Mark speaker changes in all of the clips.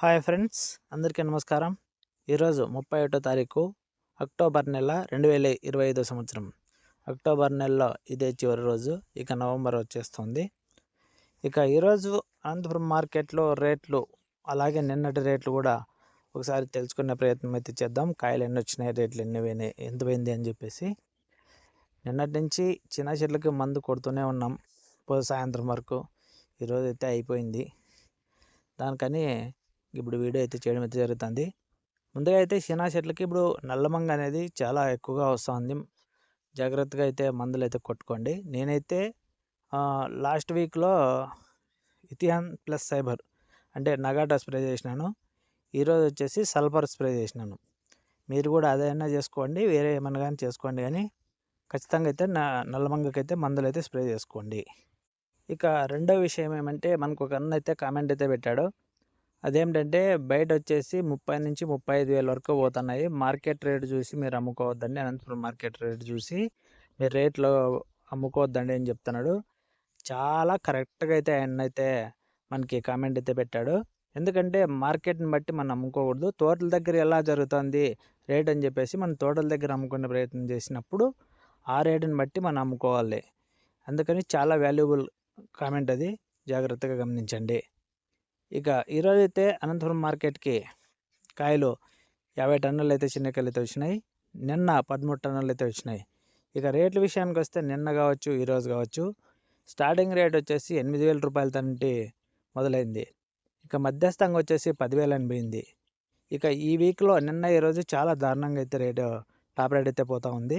Speaker 1: Hi friends అందరికీ నమస్కారం. ఈరోజు ముప్పై ఒకటో తారీఖు అక్టోబర్ నెల రెండు వేల ఇరవై ఐదో సంవత్సరం. అక్టోబర్ నెలలో ఇదే చివరి రోజు ఇక నవంబర్ వచ్చేస్తుంది. ఇక ఈరోజు అనంతపురం మార్కెట్లో రేట్లు అలాగే నిన్నటి రేట్లు కూడా ఒకసారి తెలుసుకునే ప్రయత్నం అయితే చేద్దాం. కాయలు ఎన్ని వచ్చినాయి రేట్లు ఎన్ని పోయినాయి ఎంత పోయింది అని చెప్పేసి. నిన్నటి నుంచి చిన్న చెట్లకి మందు కొడుతూనే ఉన్నాం సాయంత్రం వరకు. ఈరోజు అయితే అయిపోయింది. దానికని ఇప్పుడు వీడియో అయితే చేయడం అయితే జరుగుతుంది. ముందుగా అయితే చినా చెట్లకి ఇప్పుడు నల్లమంగ అనేది చాలా ఎక్కువగా వస్తుంది. జాగ్రత్తగా అయితే మందులు అయితే కొట్టుకోండి. నేనైతే లాస్ట్ వీక్లో ఇథియాన్ ప్లస్ సైబర్ అంటే నగాటా స్ప్రే చేసినాను. ఈరోజు వచ్చేసి సల్ఫర్ స్ప్రే చేసినాను. మీరు కూడా అదైనా చేసుకోండి. వేరే ఏమైనా కానీ చేసుకోండి కానీ ఖచ్చితంగా అయితే నా నల్లమంగకైతే మందులు అయితే స్ప్రే చేసుకోండి. ఇక రెండో విషయం ఏమంటే మనకు ఒక అన్న అయితే కామెంట్ అయితే పెట్టాడు. అదేమిటంటే బయట వచ్చేసి ముప్పై నుంచి ముప్పై ఐదు వేల వరకు పోతున్నాయి. మార్కెట్ రేట్ చూసి మీరు అమ్ముకోవద్దండి. అనంతపురం మార్కెట్ రేట్ చూసి మీరు రేట్లో అమ్ముకోవద్దండి అని చెప్తున్నాడు. చాలా కరెక్ట్గా అయితే ఆయన అయితే మనకి కామెంట్ అయితే పెట్టాడు. ఎందుకంటే మార్కెట్ని బట్టి మనం అమ్ముకోకూడదు. తోటల దగ్గర ఎలా జరుగుతుంది రేట్ అని చెప్పేసి మనం తోటల దగ్గర అమ్ముకునే ప్రయత్నం చేసినప్పుడు ఆ రేటుని బట్టి మనం అమ్ముకోవాలి. అందుకని చాలా వాల్యుబుల్ కామెంట్ అది. జాగ్రత్తగా గమనించండి. ఇక ఈరోజు అయితే అనంతపురం మార్కెట్కి కాయలు యాభై టన్నులు అయితే చిన్నకాయలు అయితే వచ్చినాయి. నిన్న పదమూడు టన్నులు అయితే వచ్చినాయి. ఇక రేట్ల విషయానికి వస్తే నిన్న కావచ్చు ఈరోజు కావచ్చు స్టార్టింగ్ రేట్ వచ్చేసి ఎనిమిది వేల రూపాయల తంటి మొదలైంది. ఇక మధ్యస్థంగా వచ్చేసి పదివేలు అనిపోయింది ఇక ఈ వీక్లో నిన్న ఈరోజు చాలా దారుణంగా అయితే రేటు టాప్ రేట్ అయితే పోతూ ఉంది.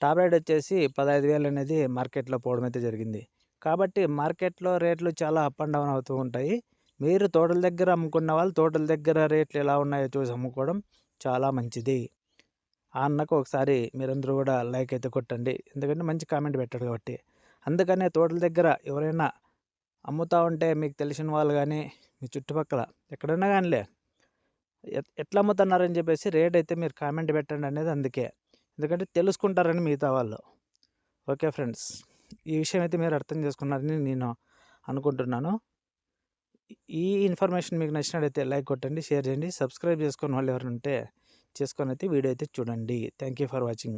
Speaker 1: టాప్ రేట్ వచ్చేసి పదహైదు వేలు అనేది మార్కెట్లో పోవడం అయితే జరిగింది. కాబట్టి మార్కెట్లో రేట్లు చాలా అప్ అండ్ డౌన్ అవుతూ ఉంటాయి. మీరు తోటల దగ్గర అమ్ముకున్న వాళ్ళు తోటల దగ్గర రేట్లు ఎలా ఉన్నాయో చూసి అమ్ముకోవడం చాలా మంచిది. ఆ అన్నకు ఒకసారి మీరందరూ కూడా లైక్ అయితే కొట్టండి. ఎందుకంటే మంచి కామెంట్ పెట్టాడు కాబట్టి. అందుకనే తోటల దగ్గర ఎవరైనా అమ్ముతూ ఉంటే మీకు తెలిసిన వాళ్ళు కానీ మీ చుట్టుపక్కల ఎక్కడైనా కానీలే ఎట్లా అమ్ముతున్నారని చెప్పేసి రేట్ అయితే మీరు కామెంట్ పెట్టండి అనేది అందుకే. ఎందుకంటే తెలుసుకుంటారని మిగతా వాళ్ళు. ఓకే ఫ్రెండ్స్ ఈ విషయం అయితే మీరు అర్థం చేసుకున్నారని నేను అనుకుంటున్నాను. ఈ ఇన్ఫర్మేషన్ మీకు నచ్చినట్లయితే లైక్ కొట్టండి షేర్ చేయండి సబ్స్క్రైబ్ చేసుకుని వాళ్ళు ఎవరు ఉంటే చేసుకొని అయితే వీడియో అయితే చూడండి. Thank you for watching.